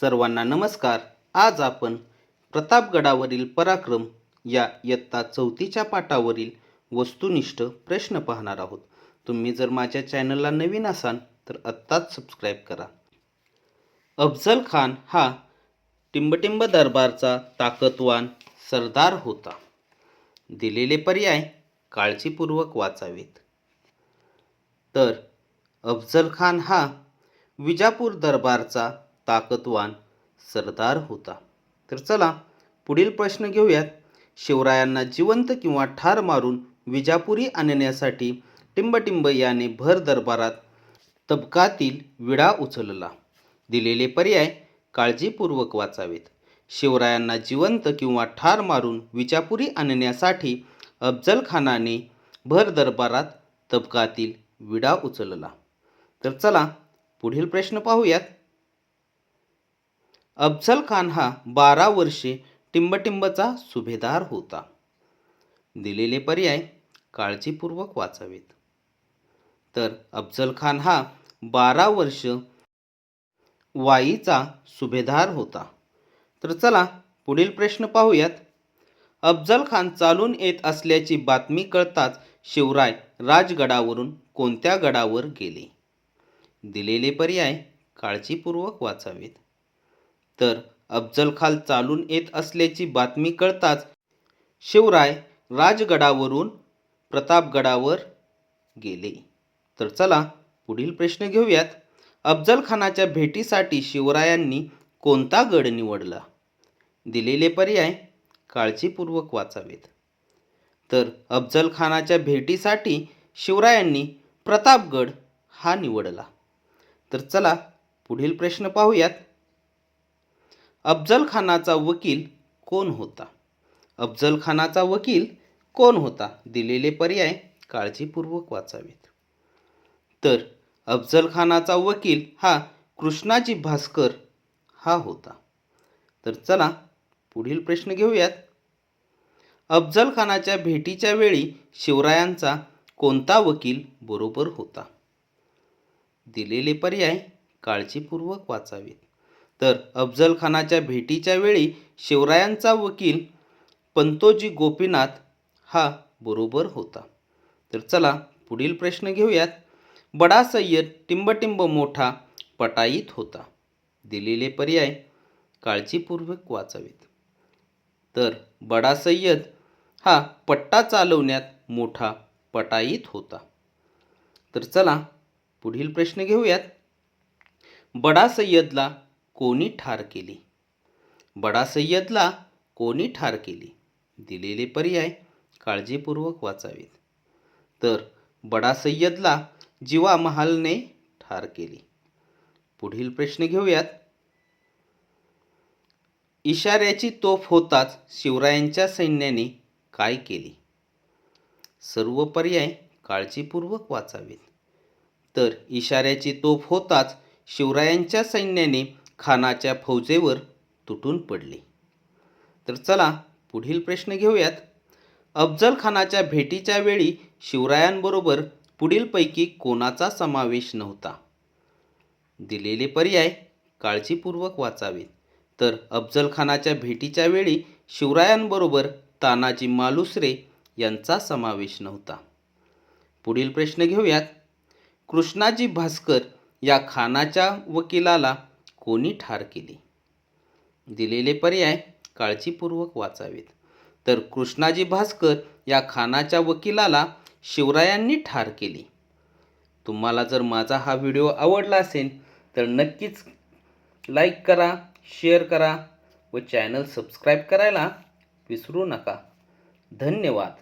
सर्वांना नमस्कार. आज आपण प्रतापगडावरील पराक्रम या इयत्ता चौथीच्या पाठावरील वस्तुनिष्ठ प्रश्न पाहणार आहोत. तुम्ही जर माझ्या चॅनलला नवीन असाल तर आत्ताच सबस्क्राईब करा. अफजल खान हा टिंबटिंब दरबारचा ताकदवान सरदार होता. दिलेले पर्याय काळजीपूर्वक वाचावेत. तर अफजल खान हा विजापूर दरबारचा ताकदवान सरदार होता. तर चला पुढील प्रश्न घेऊयात. शिवरायांना जिवंत किंवा ठार मारून विजापुरी आणण्यासाठी टिंबटिंब याने भर दरबारात तबकातील विडा उचलला. दिलेले पर्याय काळजीपूर्वक वाचावेत. शिवरायांना जिवंत किंवा ठार मारून विजापुरी आणण्यासाठी अफजलखानाने भर दरबारात तबकातील विडा उचलला. तर चला पुढील प्रश्न पाहूयात. अफजल खान हा बारा वर्षे टिंबटिंबचा सुभेदार होता. दिलेले पर्याय काळजीपूर्वक वाचावेत. तर अफजल खान हा बारा वर्ष वाईचा सुभेदार होता. तर चला पुढील प्रश्न पाहूयात. अफजल खान चालून येत असल्याची बातमी कळताच शिवराय राजगडावरून कोणत्या गडावर गेले? दिलेले पर्याय काळजीपूर्वक वाचावेत. तर अफजलखाल चालून येत असल्याची बातमी कळताच शिवराय राजगडावरून प्रतापगडावर गेले. तर चला पुढील प्रश्न घेऊयात. अफजलखानाच्या भेटीसाठी शिवरायांनी कोणता गड निवडला? दिलेले पर्याय काळजीपूर्वक वाचावेत. तर अफजलखानाच्या भेटीसाठी शिवरायांनी प्रतापगड हा निवडला. तर चला पुढील प्रश्न पाहूयात. अफजल खानाचा वकील कोण होता? अफजल खानाचा वकील कोण होता? दिलेले पर्याय काळजीपूर्वक वाचावेत. तर अफजल खानाचा वकील हा कृष्णाजी भास्कर हा होता. तर चला पुढील प्रश्न घेऊयात. अफजल खानाच्या भेटीच्या वेळी शिवरायांचा कोणता वकील बरोबर होता? दिलेले पर्याय काळजीपूर्वक वाचावेत. तर अफजल खानाच्या भेटीच्या वेळी शिवरायांचा वकील पंतोजी गोपीनाथ हा बरोबर होता. तर चला पुढील प्रश्न घेऊयात. बडा सय्यद टिंबटिंब मोठा पटाईत होता. दिलेले पर्याय काळजीपूर्वक वाचावेत. तर बडा सय्यद हा पट्टा चालवण्यात मोठा पटाईत होता. तर चला पुढील प्रश्न घेऊयात. बडा सय्यदला कोणी ठार केली? बडा सय्यदला कोणी ठार केली? दिलेले पर्याय काळजीपूर्वक वाचावेत. तर बडा सय्यदला जिवा महालने ठार केली. पुढील प्रश्न घेऊयात. इशाऱ्याची तोफ होताच शिवरायांच्या सैन्याने काय केले? सर्व पर्याय काळजीपूर्वक वाचावेत. तर इशाऱ्याची तोफ होताच शिवरायांच्या सैन्याने खानाच्या फौजेवर तुटून पडले. तर चला पुढील प्रश्न घेऊयात. अफजल खानाच्या भेटीच्या वेळी शिवरायांबरोबर पुढीलपैकी कोणाचा समावेश नव्हता? दिलेले पर्याय काळजीपूर्वक वाचावेत. तर अफजल खानाच्या भेटीच्या वेळी शिवरायांबरोबर तानाजी मालुसरे यांचा समावेश नव्हता. पुढील प्रश्न घेऊयात. कृष्णाजी भास्कर या खानाच्या वकिलाला कोणी ठार केली? दिलेले पर्याय काळजीपूर्वक वाचावेत. तर कृष्णाजी भास्कर या खानाच्या वकिलाला शिवरायांनी ठार केली. तुम्हाला जर माझा हा व्हिडिओ आवडला असेल तर नक्कीच लाईक करा शेअर करा व चॅनल सबस्क्राईब करायला विसरू नका. धन्यवाद.